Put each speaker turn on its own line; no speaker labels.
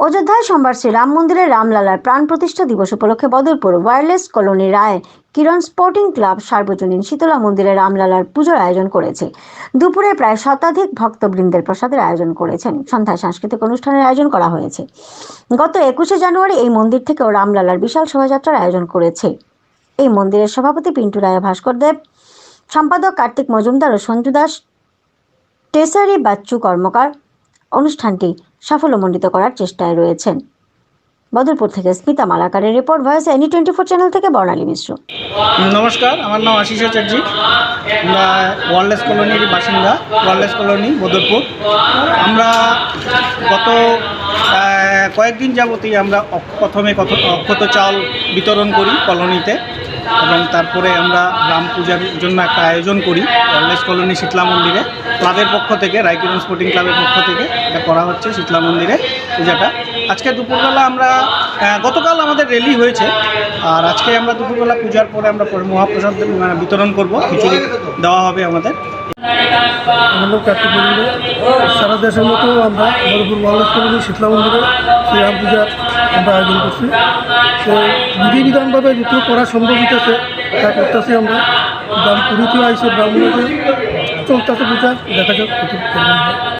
অযোধ্যায় সোমবার শ্রী রাম মন্দিরের রামলালার প্রাণ প্রতিষ্ঠা দিবস উপলক্ষে Badarpur wireless colony Roy Kiran sporting club সার্বজনীন শীতলা মন্দিরে রামলালার পুজোর আয়োজন করেছে। দুপুরে প্রায় শতাধিক ভক্তবৃন্দের প্রসাদের আয়োজন করেছেন। সন্ধ্যায় সাংস্কৃতিক অনুষ্ঠানের আয়োজন করা হয়েছে। গত একুশে জানুয়ারি এই মন্দির থেকেও রামলালার বিশাল শোভাযাত্রার আয়োজন করেছে। এই মন্দিরের সভাপতি পিন্টু রায়, ভাস্কর দেব, সম্পাদক কার্তিক মজুমদার ও সঞ্জু দাস, টেসারি বাচ্চু কর্মকার অনুষ্ঠানটি সাফল্যমণ্ডিত করার চেষ্টায় রয়েছেন। বদরপুর থেকে Smita মালাকারের report, voice any twenty four channel থেকে বর্ণালী মিশ্র।
নমস্কার, আমার নাম আশিস চ্যাটার্জি। আমরা ওয়ারলেস কলোনির বাসিন্দা ওয়ারলেস কলোনি, বদরপুর। আমরা গত কয়েকদিন যাবতই আমরা প্রথমে অক্ষত চাল বিতরণ করি কলোনিতে। এবং তারপরে আমরা রাম পূজার জন্য একটা আয়োজন করি ওয়ারলেস কলোনি শীতলা মন্দিরে। ক্লাবের পক্ষ থেকে, রায়কিরণ স্পোর্টিং ক্লাবের পক্ষ থেকে এটা করা হচ্ছে শীতলা মন্দিরে পূজাটা। আজকে দুপুরবেলা আমরা গতকাল আমাদের র্যালি হয়েছে। আর আজকে আমরা দুপুরবেলা পূজার পরে আমরা পরে মহাপ্রসাদ মানে বিতরণ করব। খিচুড়ি দেওয়া হবে আমাদের।
সারা দেশের মতো আমরা শীতলা মন্দিরে শ্রীরাম পূজার আমরা আয়োজন করছি তো বিধি বিধানভাবে যেটুকু করা সম্ভব হইতেছে তা করতেছি আমরা ব্রাহ্ম পুরীতেও আইসে ব্রাহ্মণদের চলতেছে পূজা দেখা যাক